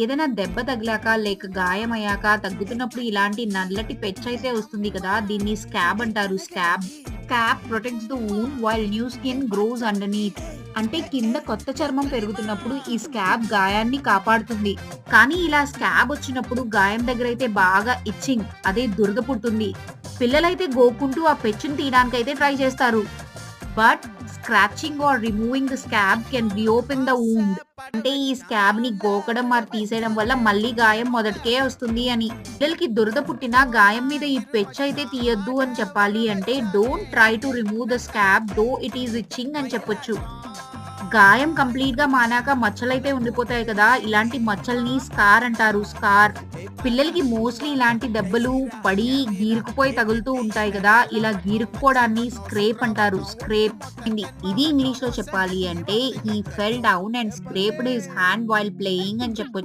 ఏదైనా దెబ్బ తగిలాక లేక గాయమయ్యాక తగ్గుతున్నప్పుడు ఇలాంటి నల్లటి పెచ్ అయితే వస్తుంది కదా దీన్ని స్కాబ్ అంటారు. Scab scab protects the wound while new skin grows underneath. అంటే కింద కొత్త చర్మం పెరుగుతున్నప్పుడు ఈ స్కాబ్ గాయాన్ని కాపాడుతుంది. కానీ ఇలా స్కాబ్ వచ్చినప్పుడు గాయం దగ్గర అయితే బాగా ఇచ్చింగ్ అదే దురద పుట్టుంది పిల్లలైతే గోకుంటూ ఆ పెచ్చును తీయడానికి అయితే ట్రై చేస్తారు. But scratching or removing the scab can reopen the wound అంటే ఈ స్కాబ్ని గోకడం మరి తీసేయడం వల్ల మళ్ళీ గాయం మొదటికే వస్తుంది అని. పిల్లలకి దురద పుట్టిన గాయం మీద ఈ పెచ్ అయితే తీయొద్దు అని చెప్పాలి అంటే don't try to remove the scab though it is itching అని చెప్పొచ్చు. గాయం కంప్లీట్గా మానాక మచ్చలైతే ఉండిపోతాయి కదా ఇలాంటి మచ్చల్ని స్కార్ అంటారు స్కార్. పిల్లలకి మోస్ట్లీ ఇలాంటి దెబ్బలు పడి గీరుకుపోయి తగులుతూ ఉంటాయి కదా ఇలా గీరుకుపోవడాన్ని స్క్రేప్ అంటారు స్క్రేప్. ఇది ఇది ఇంగ్లీష్లో చెప్పాలి అంటే he fell down and scraped his hand while playing అని చెప్పొచ్చు.